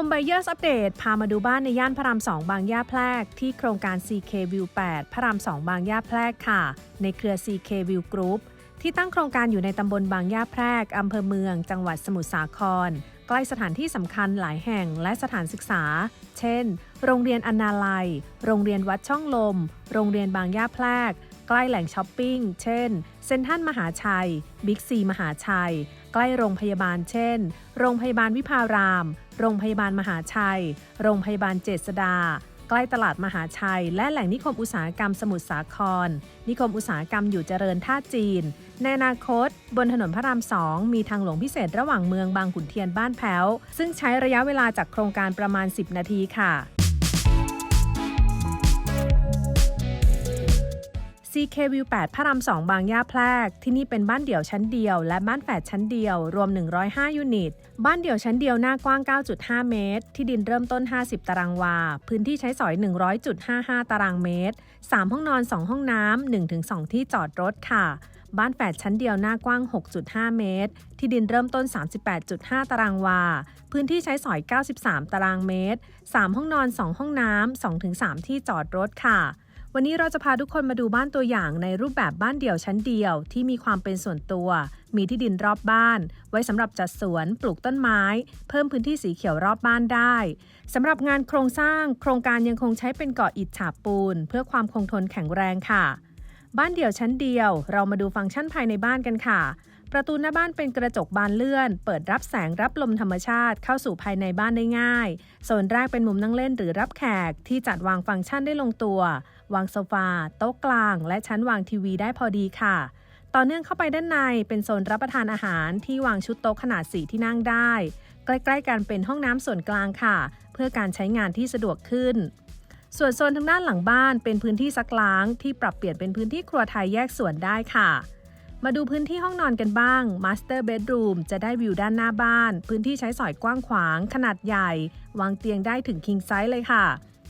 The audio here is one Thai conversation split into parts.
Home Buyers Update พามาดูบ้านในย่านพระราม 2 บางย่าแพรก ที่โครงการ CK View 8 พระราม 2 บางย่าแพรกค่ะ ในเครือ CK View Group ที่ตั้งโครงการอยู่ในตำบลบางย่าแพรก อำเภอเมือง จังหวัดสมุทรสาคร ใกล้สถานที่สำคัญหลายแห่งและสถานศึกษา เช่น โรงเรียนอนาลัย โรงเรียนวัดช่องลม โรงเรียนบางย่าแพรก ใกล้แหล่งช้อปปิ้ง เช่น เซ็นทรัลมหาชัย บิ๊กซีมหาชัย ใกล้โรงพยาบาลเช่น โรงพยาบาลวิภาราม โรงพยาบาลมหาชัย โรงพยาบาลเจษดา ใกล้ตลาดมหาชัย และแหล่งนิคมอุตสาหกรรมสมุทรสาคร นิคมอุตสาหกรรมอยู่เจริญท่าจีน ในอนาคต บนถนนพระรามสองมีทางหลวงพิเศษระหว่างเมืองบางขุนเทียนบ้านแพ้ว ซึ่งใช้ระยะเวลาจากโครงการประมาณ 10 นาทีค่ะ CK View 8พระราม2บางย่าแพรก ที่นี่เป็นบ้านเดี่ยวชั้นเดียว และบ้านแฝดชั้นเดียว รวม 105 ยูนิต บ้านเดี่ยวชั้นเดียวหน้ากว้าง 9.5 เมตร ที่ดินเริ่มต้น 50 ตารางวา พื้นที่ใช้สอย 100.55 ตารางเมตร 3 ห้องนอน 2 ห้องน้ำ1-2 ที่จอดรถค่ะบ้านแฝดชั้นเดียวหน้ากว้าง 6.5 เมตร ที่ดินเริ่มต้น 38.5 ตารางวา พื้นที่ใช้สอย 93 ตารางเมตร 3 ห้องนอน 2 ห้องน้ำ2-3 ที่จอดรถค่ะ วันนี้เราจะพาทุกคนมาดูบ้านตัวอย่างในรูปแบบบ้านเดี่ยวชั้นเดียว ที่มีความเป็นส่วนตัว มีที่ดินรอบบ้าน ไว้สำหรับจัดสวนปลูกต้นไม้ เพิ่มพื้นที่สีเขียวรอบบ้านได้สำหรับงานโครงสร้าง โครงการยังคงใช้เป็นเกาะอิฐฉาบปูน เพื่อความคงทนแข็งแรงค่ะ บ้านเดี่ยวชั้นเดียว เรามาดูฟังก์ชันภายในบ้านกันค่ะ ประตูหน้าบ้านเป็นกระจกบานเลื่อน เปิดรับแสงรับลมธรรมชาติเข้าสู่ภายในบ้านได้ง่าย โซนแรกเป็นมุมนั่งเล่นหรือรับแขกที่จัดวางฟังก์ชันได้ลงตัว วางโซฟา โต๊ะกลาง และชั้นวางทีวีได้พอดีค่ะ ต่อเนื่องเข้าไปด้านในเป็นโซนรับประทานอาหารที่วางชุดโต๊ะขนาดสีที่นั่งได้ ใกล้ๆกันเป็นห้องน้ำส่วนกลางค่ะ เพื่อการใช้งานที่สะดวกขึ้นส่วนโซนทางด้านหลังบ้านเป็นพื้นที่ซักล้างที่ปรับเปลี่ยนเป็นพื้นที่ครัวไทยแยกส่วนได้ค่ะ มาดูพื้นที่ห้องนอนกันบ้าง Master Bedroom จะได้วิวด้านหน้าบ้าน พื้นที่ใช้สอยกว้างขวาง ขนาดใหญ่ วางเตียงได้ถึง King Size เลยค่ะ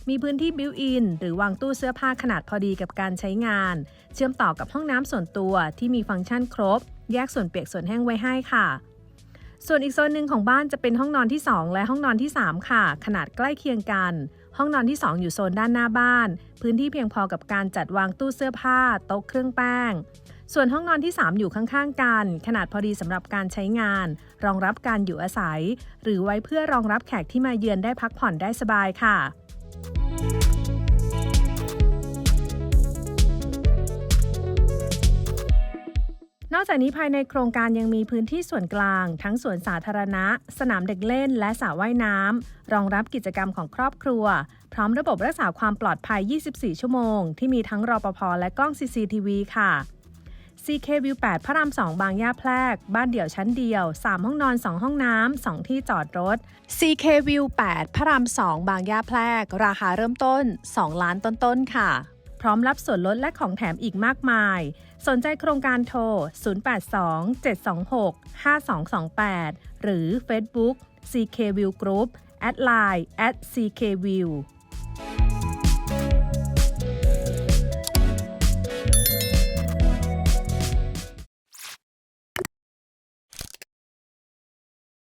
มีพื้นที่บิวอินหรือวางตู้เสื้อผ้าขนาดพอดีกับการใช้งาน เชื่อมต่อกับห้องน้ำส่วนตัวที่มีฟังก์ชันครบ แยกส่วนเปียกส่วนแห้งไว้ให้ค่ะ ส่วนอีกโซนหนึ่งของบ้านจะเป็นห้องนอนที่ 2 และห้องนอนที่ 3 ค่ะ ขนาดใกล้เคียงกัน ห้องนอนที่ 2 อยู่โซนด้านหน้าบ้าน พื้นที่เพียงพอกับการจัดวางตู้เสื้อผ้า โต๊ะเครื่องแป้ง ส่วนห้องนอนที่ 3 อยู่ข้างๆกัน ขนาดพอดีสำหรับการใช้งาน รองรับการอยู่อาศัย หรือไว้เพื่อรองรับแขกที่มาเยือนได้พักผ่อนได้สบายค่ะ อกจากนี้ภายในโครงการยังมีพื้นที่ส่วนกลาง ทั้งสวนสาธารณะ สนามเด็กเล่น และสระว่ายน้ำรองรับกิจกรรมของครอบครัว พร้อมระบบรักษาความปลอดภัย 24 ชั่วโมง ที่มีทั้งรอปภและกล้อง CCTV ค่ะ CK View 8 พระราม 2 บางย่าแพรก บ้านเดี่ยวชั้นเดียว 3 ห้องนอน 2 ห้องน้ำ 2 ที่จอดรถ CK View 8 พระราม 2 บางย่าแพรก ราคาเริ่มต้น 2 ล้านต้นๆค่ะ พร้อมรับส่วนลดและของแถมอีกมากมาย สนใจโครงการโทร 082 726 5228 หรือ Facebook CK View Group แอดไลน์ at CK View